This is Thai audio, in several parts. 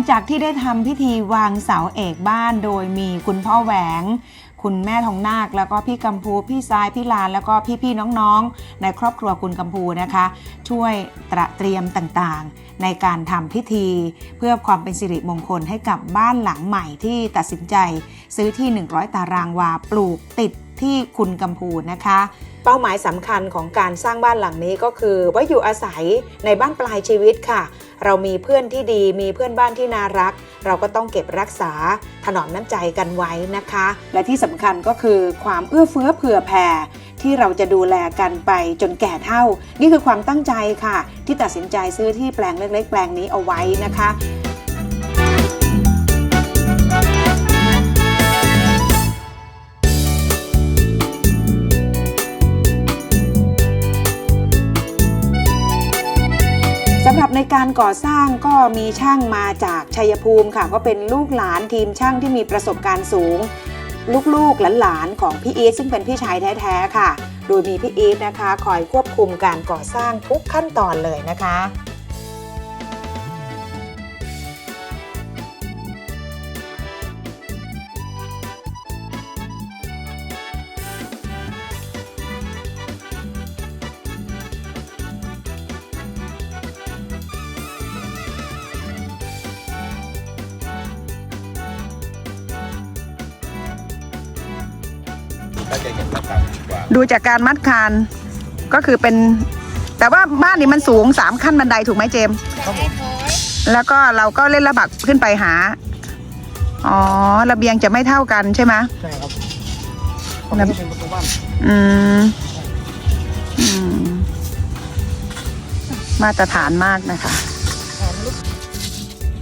งจากที่ได้ทำพิธีวางเสาเอกบ้านโดยมีคุณพ่อแหวง คุณแม่ทองนาค แล้วก็พี่กัมพูพี่ทรายพี่ลาน แล้วก็พี่ๆน้องๆ ในครอบครัวคุณกัมพูนะคะ ช่วยตระเตรียมต่างๆ ในการทำพิธี เพื่อความเป็นสิริมงคลให้กับบ้านหลังใหม่ที่ตัดสินใจ ซื้อที่ 100 ตารางวาปลูกติดที่คุณกัมพูนะคะ เป้าหมายสำคัญของการสร้างบ้านหลังนี้ก็คือว่าอยู่อาศัยในบ้านปลายชีวิตค่ะ เรามีเพื่อนที่ดีมีเพื่อนบ้านที่น่ารัก เราก็ต้องเก็บรักษาถนอมน้ำใจกันไว้นะคะ และที่สำคัญก็คือความเอื้อเฟื้อเผื่อแผ่ที่เราจะดูแลกันไปจนแก่เท่า นี่คือความตั้งใจค่ะ ที่ตัดสินใจซื้อที่แปลงเล็กๆ แปลงนี้เอาไว้นะคะ ในการก่อสร้างก็มีช่างมาจากชัยภูมิค่ะ ก็เป็นลูกหลานทีมช่างที่มีประสบการณ์สูง ลูกๆหลานๆของพี่อีทซึ่งเป็นพี่ชายแท้ๆค่ะ โดยมีพี่อีทนะคะ คอยควบคุมการก่อสร้างทุกขั้นตอนเลยนะคะ ดูจากการมัดคานก็คือเป็น แต่ว่าบ้านนี้มันสูงสามขั้นบันไดถูกไหมเจมส์แล้วก็เราก็เล่นระบักขึ้นไปหา อ๋อ ระเบียงจะไม่เท่ากันใช่ไหมใช่ครับผมก็เป็นประตูบ้านอืมอืม มาตรฐานมากนะคะ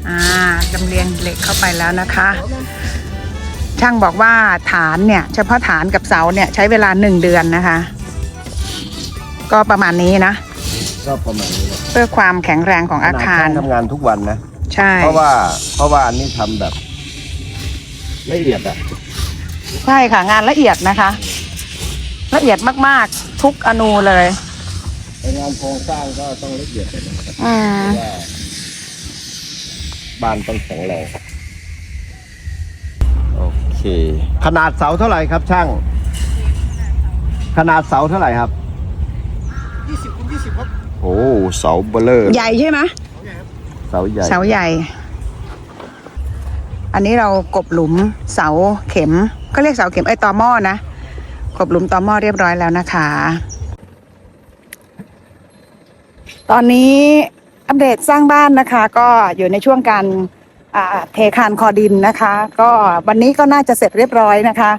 อ่าลำเลียงเหล็กเข้าไปแล้วนะคะ ช่างบอกว่าฐานเนี่ย เฉพาะฐานกับเสาเนี่ยใช้เวลาหนึ่งเดือนนะคะ ก็ประมาณนี้นะ ก็ประมาณนี้แหละเพื่อความแข็งแรงของอาคารขนดช่งทำงานทุกวันนะ ใช่ เพราะว่าเพราะว่าอันนี้ทำแบบละเอียดอะ ใช่ค่ะงานละเอียดนะคะ ละเอียดมากๆ ทุกอนูเลยแต่งานโครงสร้างก็ต้องละเอียดเลยนะครับอืมเพราะว่าบ้านต้องแข็งแรงโอ เค ขนาดเสาเท่าไหร่ครับช่าง ขนาดเสาเท่าไหร่ครับยี่สิบคูณยี่สิบครับโอ้เสาเบลเลอร์ใหญ่ใช่ไหมเสาใหญ่เสาใหญ่ อันนี้เรากบหลุมเสาเข็มก็เรียกเสาเข็มไอ้ยตอหม้อนะกบหลุมตอหม้อเรียบร้อยแล้วนะคะ ตอนนี้อัปเดตสร้างบ้านนะคะ ก็อยู่ในช่วงการอ่า เทคานคอดินนะคะ ก็วันนี้ก็น่าจะเสร็จเรียบร้อยนะคะ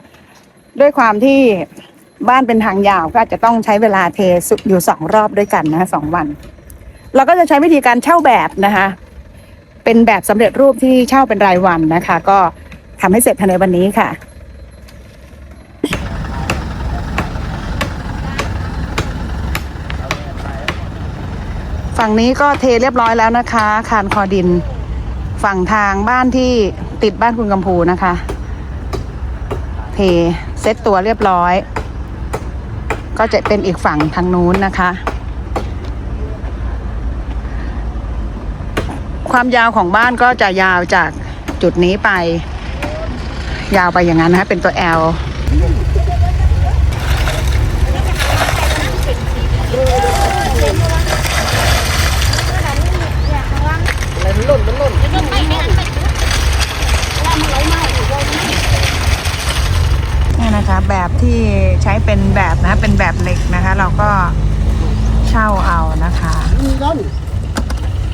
ด้วยความที่บ้านเป็นทางยาวก็อาจจะต้องใช้เวลาเทสุอยู่สองรอบด้วยกันนะสองวัน เราก็จะใช้วิธีการเช่าแบบนะคะ เป็นแบบสำเร็จรูปที่เช่าเป็นรายวันนะคะ ก็ทำให้เสร็จภายในวันนี้ค่ะฝั่งนี้ก็เทเรียบร้อยแล้วนะคะ คานคอดิน ฝั่งทางบ้านที่ติดบ้านคุณกำพูนะคะ เทเซ็ตตัวเรียบร้อย ก็จะเป็นอีกฝั่งทางนู้นนะคะ ความยาวของบ้านก็จะยาวจากจุดนี้ไป ยาวไปอย่างนั้นนะคะเป็นตัว L เนี่ยนะคะ แบบที่ใช้เป็นแบบนะเป็นแบบเหล็กนะคะ เราก็เช่าเอานะคะ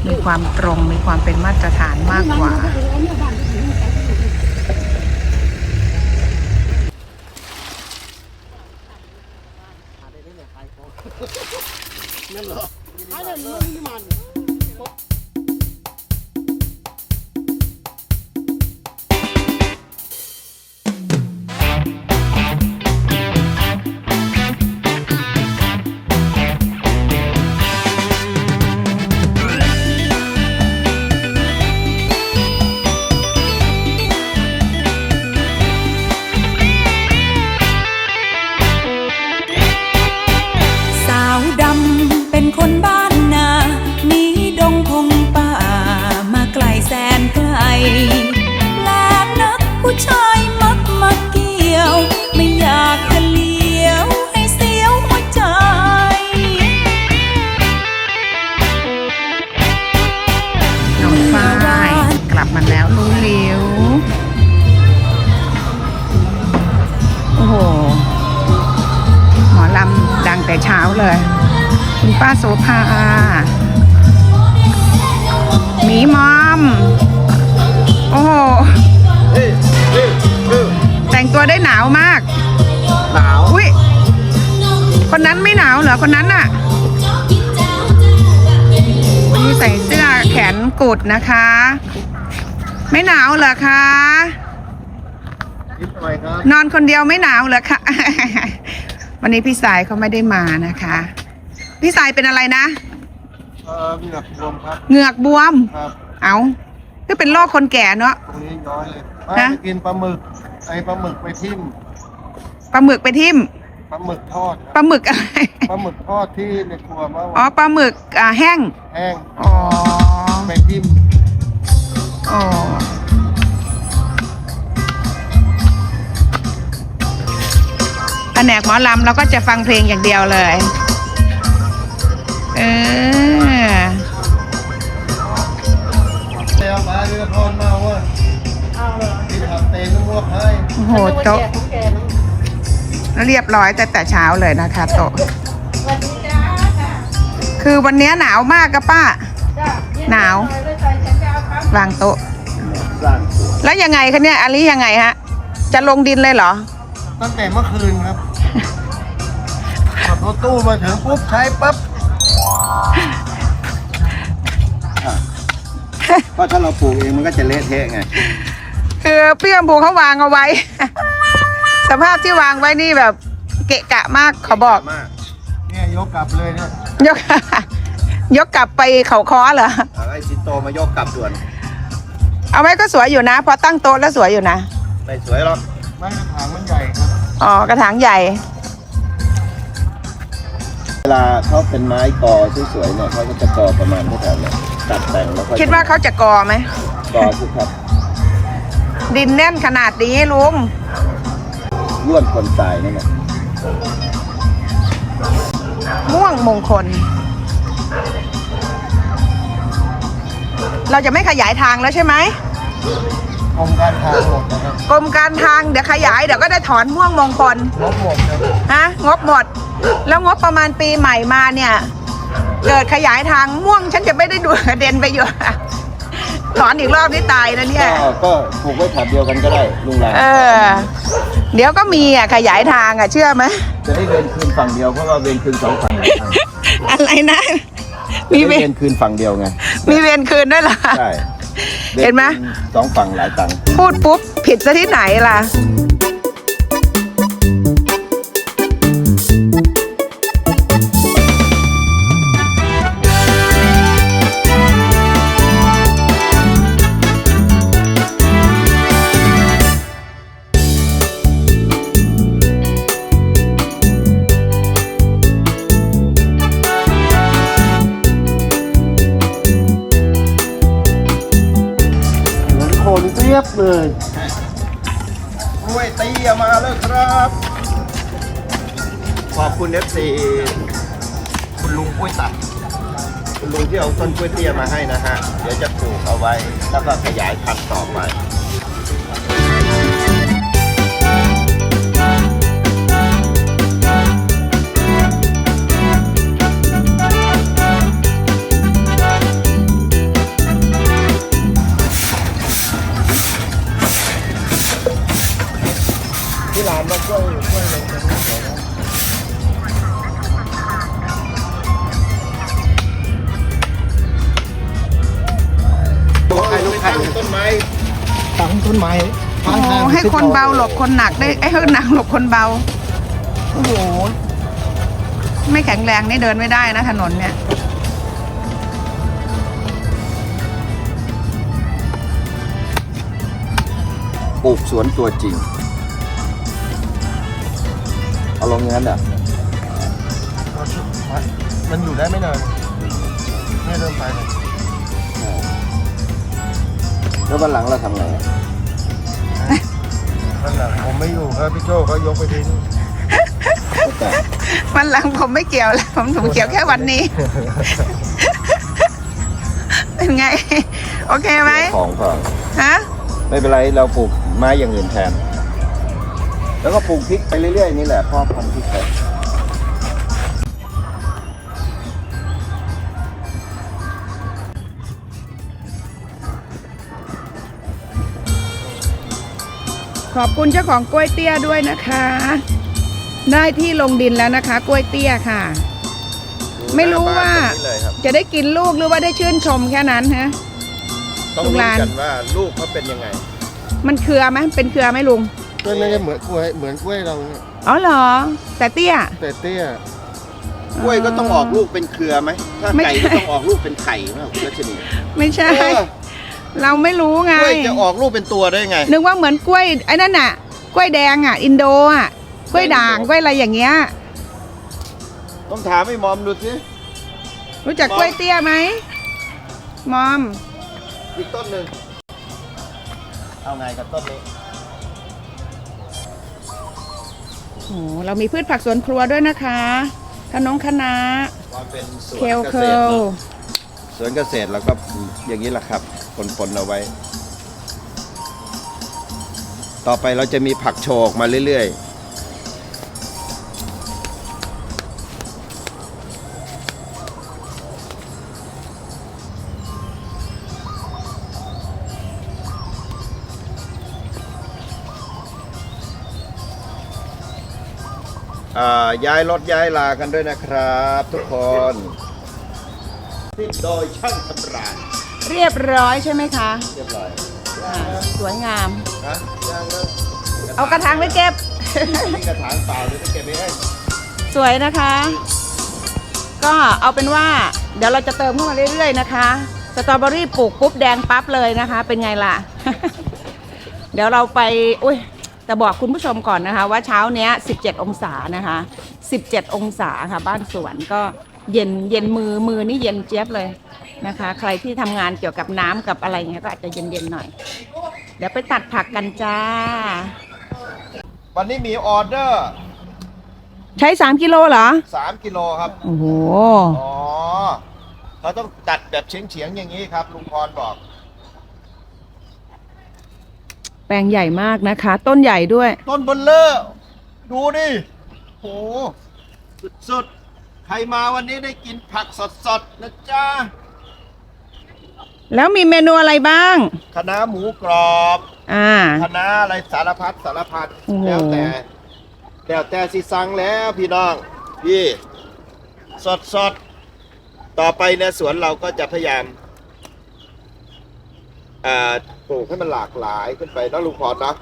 มีความตรงมีความเป็นมาตรฐานมากกว่า มาแล้วรู้ลิวโอ้โห หมอลำดังแต่เช้าเลย คุณป้าโสภาหมีมอม โอ้โห แต่งตัวได้หนาวมาก หนาว อุ้ยคนนั้นไม่หนาวเหรอ คนนั้นน่ะวันนี้ใส่เสื้อแขนกุดนะคะ ไม่หนาวเหรอคะนิดหน่อยครับ นอนคนเดียวไม่หนาวเหรอคะ วันนี้พี่สายเขาไม่ได้มานะคะ พี่สายเป็นอะไรนะ เออมีหลักรวมครับเหงือกบวม ครับ เอาก็เป็นโรคคนแก่เนาะ ตรงนี้ย้อยเลยฮะไปกินปลาหมึกไอปลาหมึกไปทิ่มปลาหมึกไปทิ่มปลาหมึกทอดคปรับลาหมึกอะไร ปลาหมึกทอดที่ในครัวเมื่ออ๋อวานปลาหมึกอ่าแห้ง แห้งอ๋อ ไปทิ่ม อ๋อแผนกหมอลำเราก็จะฟังเพลงอย่างเดียวเลย เออเดี๋ยวมาเรือทอนมาเว่าที่ทำเตนมั่วให้โอ้โหโต๊ะเรียบร้อยแต่แต่เช้าเลยนะคะโต๊ะคือวันนี้หนาวมากกะป้า หนาว วางโต๊ะ สร้างตัวแล้วยังไงคะเนี่ยอาลิยังไงฮะ จะลงดินเลยเหรอ ตั้งแต่เมื่อคืนครับขับรถตู้มาถึงปุ๊บใช้ปั๊บก็ถ้าเราปลูกเองมันก็จะเละเทะไงคือพี่กำพูเขาวางเอาไว้ สภาพที่วางไว้นี่แบบเกะกะมากขอบอก มากเนี่ยยกกลับเลยเนี่ยยก ยกกลับไปเขาคอเหรอ เอาไอ้สินโตมายกกลับด่วน เอาไว้ก็สวยอยู่นะ พอตั้งโต๊ะแล้วสวยอยู่นะ ไม่สวยหรอกไม่กระถางมันใหญ่ครับ อ๋อ กระถางใหญ่ เวลาเขาเป็นไม้กอสวยๆเนี่ยเขาก็จะกอประมาณเท่าไหร่เนี่ยตัดแต่งแล้วก็คิดว่าเขาจะกอไหม กอสิครับดินแน่นขนาดนี้ลุง ล้วนคนตายนั่นแหละ ม่วงมงคล เราจะไม่ขยายทางแล้วใช่ไหมกรมการทางหมดนะครับกรมการทางเดี๋ยวขยายเดี๋ยวก็ได้ถอนม่วงมงคลลบหมดครับฮะงบหมด แล้วงบประมาณปีใหม่มาเนี่ย เกิดขยายทางม่วงฉันจะไม่ได้ดูกระเด็นไปอยู่ถอนอีกรอบนี่ตายนะเนี่ย ก็ก็ปลูกไว้แถบเดียวกันก็ได้ลุงหลานเออ เดี๋ยวก็มีอะขยายทางอะเชื่อไหมจะได้เวนคืนฝั่งเดียวเพราะว่าเวนคืนสองฝั่งอะไรนะ มีมีเวเวนนคืนฝั่งเดียวไงมีเวรคืนด้วยเหรอใช่เห็นไหมคืสองฝั่งหลายตังค์พูดปุ๊บผิดซะที่ไหนล่ะ เลยกล้วยเตี้ยมาแล้วครับ ขอบคุณเอฟซีคุณลุงกล้วยตัด คุณลุงที่เอาต้นกล้วยเตี้ยมาให้นะฮะ เดี๋ยวจะปลูกเอาไว้ แล้วก็ขยายพันธุ์ต่อไป ต้นไม้ตั้งต้นไม้โอ้ให้คนเบาหลบคนหนักได้ไอ้ยให้หนักหลบคนเบาโอ้โหไม่แข็งแรงนี่เดินไม่ได้นะถนนเนี่ยปลูกสวนตัวจริง เอาลงอย่างนั้นอะมันอยู่ได้ไม่นานไม่เริ่มไปเลยแล้ววันหลังเราทำไงอะนั่นแหละผมไม่อยู่ครับพี่โจเขายกไปทิ้งแต่วันหลังผมไม่เกี่ยวแล้วผมผมเกี่ยวแค่วันนี้ เป็นไง โอเคไหมของก็ฮะ ไม่เป็นไรเราปลูกไม้อย่างอื่นแทน แล้วก็ปลูกพริกไปเรื่อยๆนี่แหละพ่อพันพริกไปขอบคุณเจ้าของกล้วยเตี้ยด้วยนะคะ ได้ที่ลงดินแล้วนะคะ กล้วยเตี้ยค่ะ ไม่รู้ว่าจะได้กินลูกหรือว่าได้ชื่นชมแค่นั้นฮะต้องรู้กันว่าลูกเขาเป็นยังไง มันเครือไหมเป็นเครือไหมลุง กล้วยไม่ได้เหมือนกล้วยเหมือนกล้วยเราเนี่ยอ๋อเหรอ แต่เตี้ย แต่เตี้ยกล้วยก็ต้องออกลูกเป็นเครือไหมถ้าไม่ไก่ใช่ ก็ต้องออกลูกเป็นไข่ไหมคุณรัชนี ไม่ใช่ เออ เราไม่รู้ไง กล้วยจะออกลูกเป็นตัวได้ไง นึกว่าเหมือนกล้วยไอ้นั่นน่ะ กล้วยแดงอะ อินโดอะ กล้วยด่างกล้วยอะไรอย่างเงี้ย ต้องถามไอ้มอมดูสิรู้จักกล้วยเตี้ยไหมมอม อีกต้นหนึ่งเอาไงกับต้นนี้ โอ้เรามีพืชผักสวนครัวด้วยนะคะขนงคะน้าความเป็นสวนเคลเกเคิษตรลเนอะสวนเกษตรเราก็อย่างนี้แหละครับปนๆเอาไว้ ต่อไปเราจะมีผักโชว์ออกมาเรื่อยๆ ย้ายรถย้ายลากันด้วยนะครับ ทุกคนที่โดยช่างสำราญเรียบร้อยใช่ไหมคะเรียบร้อยอ่าสวยงาม ฮะย่างแล้วเอากระถางไปเก็บ นี่กระถางเปล่าหรือจะเก็บไว้ให้สวยนะคะ ก็เอาเป็นว่า เดี๋ยวเราจะเติมเข้ามาเรื่อยๆนะคะ สตรอเบอรี่ปลูกปุ๊บแดงปั๊บเลยนะคะ เป็นไงล่ะ เดี๋ยวเราไป อุ้ย แต่บอกคุณผู้ชมก่อนนะคะ ว่าเช้าเนี้ย 17 องศานะคะ 17 องศาค่ะ บ้านสวนก็เย็นเย็นมือมือนี่เย็นเจี๊ยบเลยนะคะ ใครที่ทำงานเกี่ยวกับน้ำกับอะไรเงี้ยก็อาจจะเย็นๆหน่อย เดี๋ยวไปตัดผักกันจ้า วันนี้มีออเดอร์ ใช้ 3 กิโลเหรอ 3 กิโลครับ โอ้โห อ๋อเขาต้องตัดแบบเฉียงๆอย่างนี้ครับ ลุงพรบอก แปลงใหญ่มากนะคะ ต้นใหญ่ด้วย ต้นเบลเลอร์ ดูดิโหสุดๆ ใครมาวันนี้ได้กินผักสดๆ นะจ๊ะแล้วมีเมนูอะไรบ้างคณะน้าหมูกรอบอ่าคณะน้าอะไรสารพัดสารพัดโอ้โห แล้วแต่แล้วแต่สิสั่งแล้วพี่น้องพี่สดสดๆต่อไปในสวนเราก็จะพยายามอ่า ปลูกให้มันหลากหลายขึ้นไปนะลุงพรนะ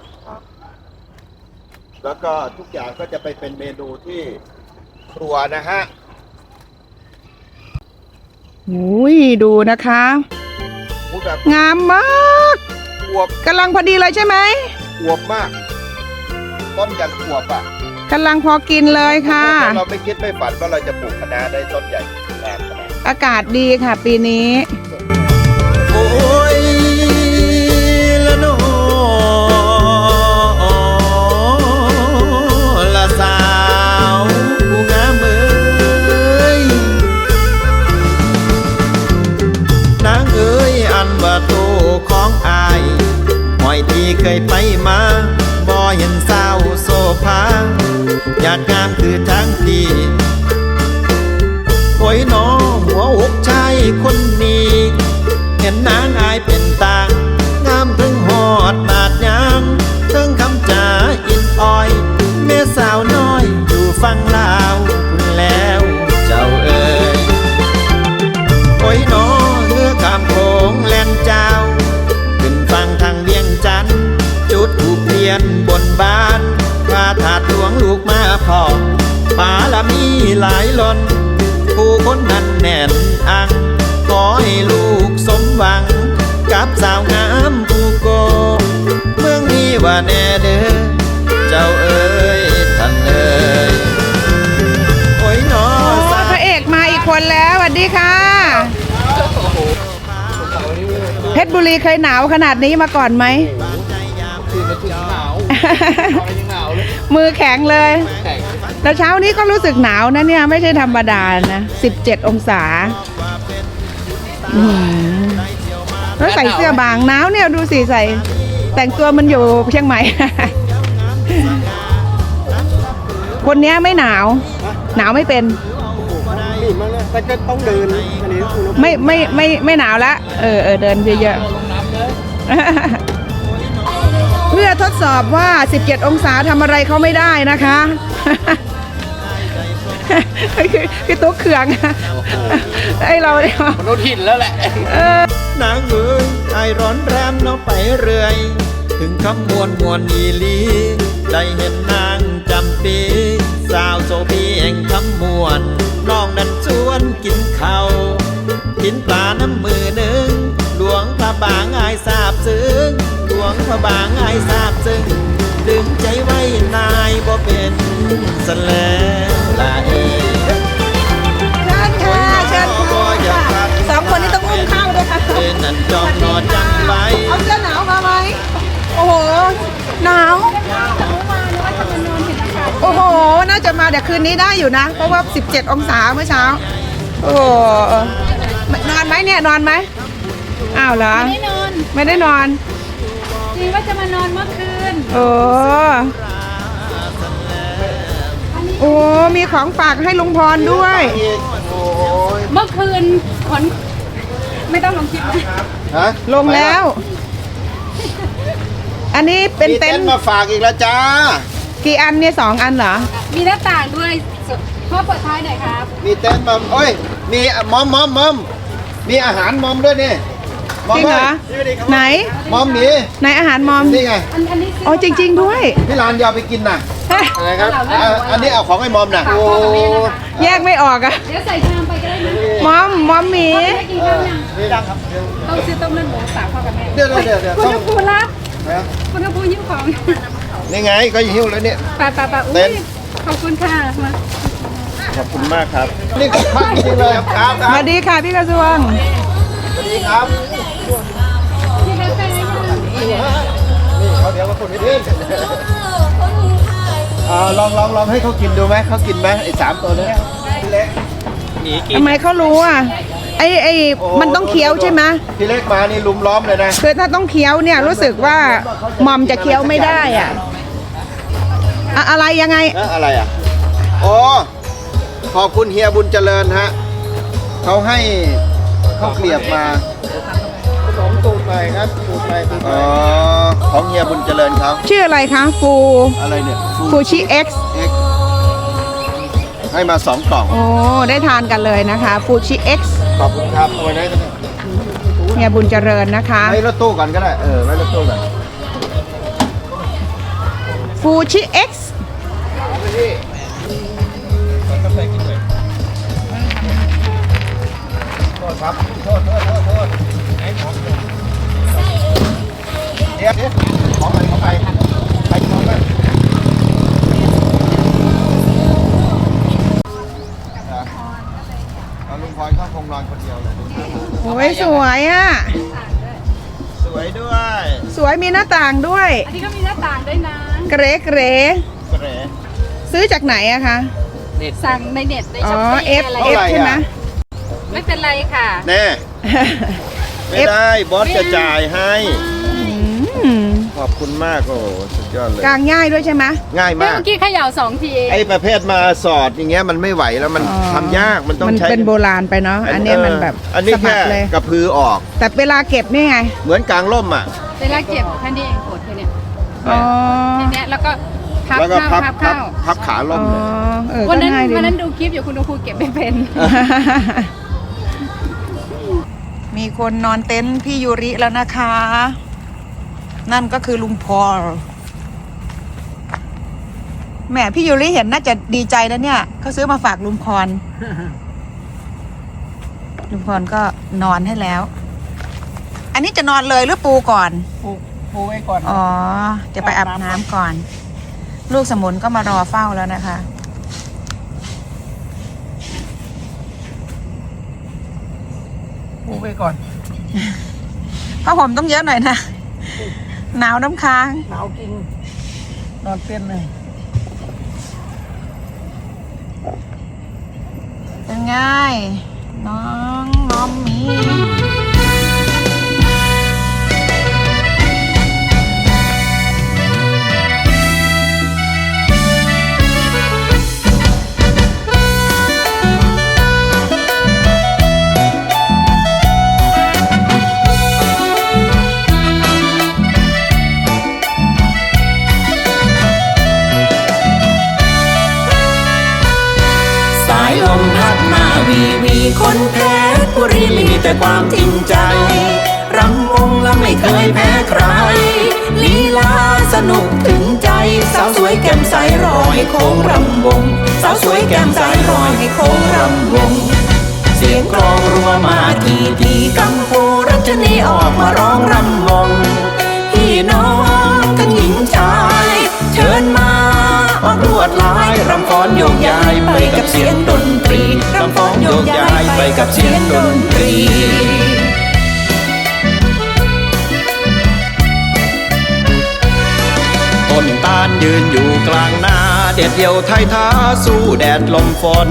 แล้วก็ทุกอย่างก็จะไปเป็นเมนูที่ครัวนะฮะอุ้ยดูนะคะพูดแบบงามมากอวบกำลังพอดีเลยใช่ไหมอวบมาก ต้นอย่างอวบอะกำลังพอกินเลยค่ะแต่เราไม่คิดไม่ฝันว่าเราจะปลูกคะน้าได้ต้นใหญ่แรงขนาดนี้อากาศดีค่ะปีนี้โอ้ อ้ยอันว่าโตของอายหอยที่เคยไปมาบ่เห็นสาวโซภาอยากงามคือทั้งทีโอยน้องหัวอกชายคนนี้ เห็นนางอายเป็นตาง งามถึงหอดบาดยางถึงคำจาอินอ้อย แม่สาวน้อยอยู่ฟังลาว หลายล้นผู้คนนั้นแน่นอัง ขอให้ลูกสมหวัง กับสาวงามผู้โก เมืองนี้ว่าแน่เด้อเจ้าเอ๋ยท่านเอ๋ยโอ้ยหนอโอ้สาวพระเอกมาอีกคนแล้วสวัสดีค่ะ เพชรบุรีเคยหนาวขนาดนี้มาก่อนไหมใจยามคือมาถึงหนาวเอายังหนาวเลยมือแข็งเลย แต่เช้านี้ก็รู้สึกหนาวนะเนี่ย ไม่ใช่ธรรมดานะ 17 องศาแล้วใส่เสื้อบางหนาวเนี่ยดูสิใส่ แต่งตัวมันอยู่เชียงใหม่ คนนี้ไม่หนาว หนาวไม่เป็นนี่มากเลยแต่ก็ต้องเดินอันนี้ไม่ไม่ไม่ไม่หนาวละเออเออเดินเยอะๆเพื่อทดสอบว่า 17 องศาทำอะไรเขาไม่ได้นะคะ คือคือตัวเขืองไอเราเนี่ยมนุษย์หินแล้วแหละนางเอ้ยไอร้อนแรมเนาะไปเรื่อย ถึงคำมวนมวนอีหลี ได้เห็นนางจำปีสาวโซบีแห่งคำมวนน้องนั้นชวนกินข้าวกินปลาน้ำมือหนึ่งหลวงพระบางอายทราบซึ้งหลวงพระบางอายทราบซึ้ง ดึงใจไว้นายบ่เป็นสแล้วลาเองเชิญค่ะเชิญค่ะสองคนนี้ต้องอุ้มเข้าด้วยค่ะเป็นนั่นจองนอนจังไรเอาเสื้อหนาวมาไหมโอ้โหหนาวโอ้โห น่าจะมาเดี๋ยวคืนนี้ได้อยู่นะ เพราะว่า 17 องศาเมื่อเช้า โอ้โหนอนไหมเนี่ยนอนไหมอ้าวเหรอ ไม่นอน ไม่ได้นอนจริงว่าจะมานอนเมื่อคืน โอ้โอ้มีของฝากให้ลุงพรด้วยเมื่อคืนขนไม่ต้องลงคลิปนะฮะลงแล้ว อันนี้เป็นมีเต็เต็นนท์ท์มาฝากอีกแล้วจ้า กี่อันเนี่ยสองอันเหรอ มีหน้าต่างด้วยพ่อเปิดท้ายหน่อยครับมีเต็นท์มาโอ้ย มีมอมมอมมอมมีอาหารมอมด้วยนี่มอ จมริงเหรอว้ยไหน มอมหมีไหนอาหารมอมนี่ไงอันอันนี้ซื้อ๋อจริง ๆ ด้วย พี่ลานอยาไปกินน่ะเฮ้ยอะไรครับอ่าอันนี้เอาของไอ้มอมน่ะฝากพ่อกับแม่นะคะแยกไม่ออกอะเดี๋ยวใส่ชามไปก็ได้นะมอมมอมหมีพ่อไม่กินข้าวยังนี่ดังครับต้องซื้อต้มเลือดหมูฝากพ่อกับแม่เดี๋ยวเดี๋ยวเดี๋ยวคุณต้องกระพูรับนะคุณกระพูยิ้มของนี่ไงก็หิ้วแล้วเนี่ยปาปาปาอุ้เต้ยนขอบคุณค่ะมาขอบคุณมากครับ นี่ก็พักจริงๆเลยครับครับสวัสดีค่ะพี่กระทรวงสวัสดีครับพี่กาแฟยัง นี่เขาเดี๋ยวมาคนนี้อ่าลองลองลองให้เขากินดูไหมเขากินไหมไอ้สามตัวเนี้พี่เล็กทำไมเขารู้อะไอ้ไอ้โอ้มันต้องเคี้ยวใช่ไหมพี่เล็กมานี่ลุมล้อมเลยนะคือถ้าต้องเคี้ยวเนี่ยรู้สึกว่ามอมจะเคี้ยวไม่ได้อะอะอะไรยังไงเอ๊ะอะไรอะโอ้ขอบคุณเฮียบุญเจริญฮะเขาให้ข้าวเกลียบมาผสม ตูดไปครับตูดไปตูดไปอ๋อของเฮียบุญเจริญเขาชื่ออะไรคะฟูอะไรเนี่ยฟูชิเอ็กซ์เอ็กให้มาสองกล่องโอ้ได้ทานกันเลยนะคะฟูชิเอ็กซ์ขอบคุณครับเอาไว้ไหนกันเนี่ยเนี่ยบุญเจริญนะคะไว้รถตู้ก่อนก็ได้เออไว้รถตู้ก่อนฟูชิเอ็กซ์โทษครับโทษโทษโทษโทษเดี๋ยวเดี๋ยวขอไปขอไปไปขอไปเอาลุงพลอยเข้าคงนอนคนเดียวเลยโอ้ยสวยอะ สวยด้วย สวยมีหน้าต่างด้วย อันนี้ก็มีหน้าต่างด้วยนะ เกรเกรกระเรซื้อจากไหนอะคะ สั่งในเน็ตในอ๋อช้อปปี้เอฟอะไรเอฟใช่ไหมไม่เป็นไรค่ะ แน่ ไม่ได้ บอสจะจ่ายให้อืมข อบคุณมากโอ้โหสุดยอดเลยกลางง่ายด้วยใช่ไหม ง่ายเมื่มาก อกี้เขย่าสองทีเอง ไอ้ประเภทมาสอดอย่างเงี้ยมันไม่ไหวแล้วมันอ๋อ ทำยากมันต้องมันใช้เป็นโบราณไปเนาะอันเนี้ยมันแบบอันนี้สะบัแค่ดเลย กระพือออกแต่เวลาเก็บนี่ไง เหมือนกลางร่มอะ เวลาเก็บแค่นี้เองกดแค่เนี้ยอ๋อแค่เนี้ยแล้วก็พับแล้วก็ข้าวพับพับพับข้าวพับขาอ๋ล่อ มเลย เออวันก็นั้นง่ายดี วันนั้นดูคลิปอยู่คุณดูครูเก็บไม่เป็น มีคนนอนเต็นท์พี่ยูริแล้วนะคะ นั่นก็คือลุงพอลแหมพี่ยูริเห็นน่าจะดีใจนะเนี่ยเขาซื้อมาฝากลุงพร ลุงพรก็นอนให้แล้ว อันนี้จะนอนเลยหรือปูก่อน ปูปูไว้ก่อน อ๋อ จะไปอาบน้ำก่อน ลูกสมุนก็มารอเฝ้าแล้วนะคะ ปูไว้ก่อนผ้าห่มต้องเยอะหน่อยนะ หนาวน้ำค้าง หนาวจริง นอนเต้นเลย เป็นไง น้องน้องหมี แต่ความจริงใจรำวงและไม่เคยแพ้ใคร ลีลาสนุกถึงใจ สาวสวยแก้มใสรอให้โค้งรำวง สาวสวยแก้มใสรอให้โค้งรำวง เสียงกลองรัวมาทีทีกัมพูรัชนีออกมาร้องรำวง พี่น้องทั้งหญิงชาย เชิญมา ออกรวดลายรำฟ้อนโยกย้ายไปกับเสียงดนตรีรำฟ้อนโยกย้ายไปกับเสียงดนตรีต้นตาลยืนอยู่กลางนาเด็ดเดี่ยวไทยท้าสู้แดดลมฝน